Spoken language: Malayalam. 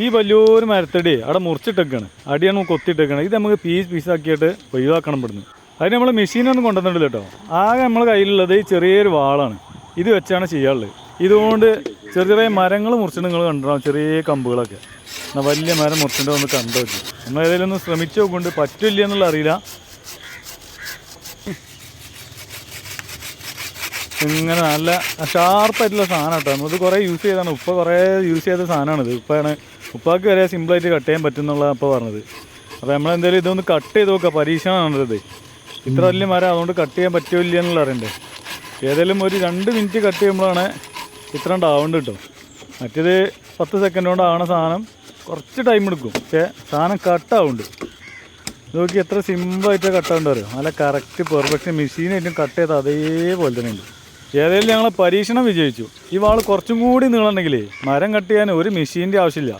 ഈ വലിയൊരു മരത്തടി അവിടെ മുറിച്ചിട്ടേക്കാണ്. അടിയാണ് കൊത്തിയിട്ടേക്കാണ്. ഇത് നമുക്ക് പീസ് പീസാക്കിയിട്ട് ഒഴിവാക്കണം പെടുന്നു അതിന് നമ്മൾ മെഷീനൊന്നും കൊണ്ടുവന്നിട്ടില്ല കേട്ടോ. ആകെ നമ്മളെ കയ്യിലുള്ളത് ഈ ചെറിയൊരു വാളാണ്. ഇത് വെച്ചാണ് ചെയ്യാറുള്ളത് ഇതുകൊണ്ട് ചെറിയ ചെറിയ മരങ്ങൾ മുറിച്ചിട്ട് നിങ്ങൾ കണ്ടിട്ടുണ്ടാവും ചെറിയ കമ്പുകളൊക്കെ. എന്നാൽ വലിയ മരം മുറിച്ചിട്ട് ഒന്ന് കണ്ടു വെച്ചു നമ്മൾ ഏതെങ്കിലും ഒന്ന് ശ്രമിച്ചു നോക്കുന്നുണ്ട്. പറ്റില്ല എന്നുള്ള അറിയില്ല. ഇങ്ങനെ നല്ല ഷാർപ്പായിട്ടുള്ള സാധനം കേട്ടോ നമ്മളിത് കുറേ യൂസ് ചെയ്താണ്. ഉപ്പ കുറേ യൂസ് ചെയ്ത സാധനമാണിത്. ഉപ്പാണ് ഉപ്പാക്ക് വരെ സിമ്പിളായിട്ട് കട്ട് ചെയ്യാൻ പറ്റും എന്നുള്ള അപ്പോൾ പറഞ്ഞത്. അപ്പോൾ നമ്മളെന്തായാലും ഇതൊന്ന് കട്ട് ചെയ്ത് നോക്കുക പരീക്ഷണമാണിത് ഇത്ര വലിയ മരം അതുകൊണ്ട് കട്ട് ചെയ്യാൻ പറ്റില്ല എന്നുള്ള അറിയണ്ടേ ഏതെങ്കിലും ഒരു രണ്ട് മിനിറ്റ് കട്ട് ചെയ്യുമ്പോഴാണ് ഇത്ര ഉണ്ടാവേണ്ടത് കേട്ടോ. മറ്റേത് പത്ത് സെക്കൻഡ് കൊണ്ട് ആവണ സാധനം കുറച്ച് ടൈം എടുക്കും. പക്ഷേ സാധനം കട്ടാവുന്നുണ്ട് നോക്കി എത്ര സിമ്പിളായിട്ട് കട്ടാവേണ്ടി അറിയോ? നല്ല കറക്റ്റ് പെർഫെക്റ്റ് മെഷീനായിട്ടും കട്ട് ചെയ്ത് അതേപോലെ തന്നെ ഉണ്ട്. ഏതായാലും ഞങ്ങൾ പരീക്ഷണം വിജയിച്ചു. ഈ വാൾ കുറച്ചും കൂടി നീളണമെങ്കിലേ മരം കട്ട് ചെയ്യാൻ ഒരു മെഷീന്റെ ആവശ്യമില്ല.